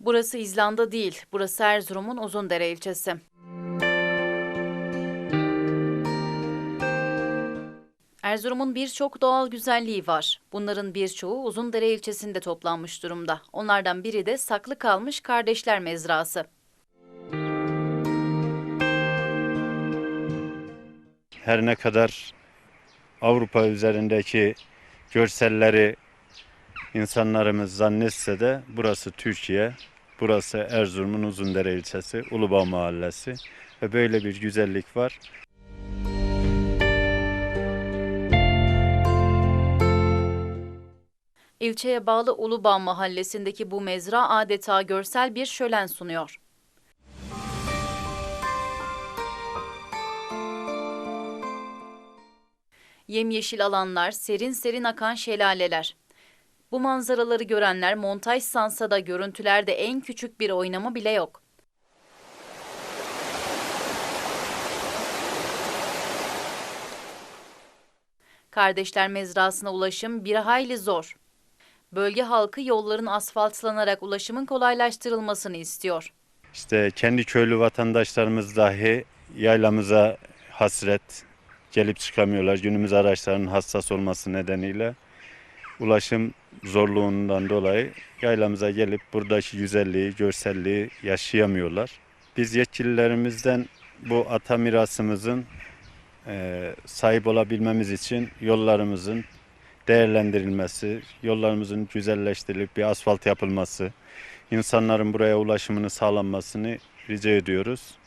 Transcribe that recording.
Burası İzlanda değil, burası Erzurum'un Uzundere ilçesi. Erzurum'un birçok doğal güzelliği var. Bunların birçoğu Uzundere ilçesinde toplanmış durumda. Onlardan biri de saklı kalmış Kardeşler Mezrası. her ne kadar Avrupa üzerindeki görselleri insanlarımız zannetse de burası Türkiye, burası Erzurum'un Uzundere ilçesi, Ulubağ mahallesi ve böyle bir güzellik var. İlçeye bağlı Ulubağ mahallesindeki bu mezra adeta görsel bir şölen sunuyor. Yemyeşil alanlar, serin serin akan şelaleler. Bu manzaraları görenler montaj sansa da görüntülerde en küçük bir oynama bile yok. Kardeşler mezrasına ulaşım bir hayli zor. Bölge halkı yolların asfaltlanarak ulaşımın kolaylaştırılmasını istiyor. İşte kendi köylü vatandaşlarımız dahi yaylamıza hasret gelip çıkamıyorlar. Günümüz araçlarının hassas olması nedeniyle ulaşım zorluğundan dolayı yaylamıza gelip buradaki güzelliği, görselliği yaşayamıyorlar. Biz yetkililerimizden bu ata mirasımızın e, sahip olabilmemiz için yollarımızın değerlendirilmesi, yollarımızın güzelleştirilip bir asfalt yapılması, insanların buraya ulaşımını sağlanmasını rica ediyoruz.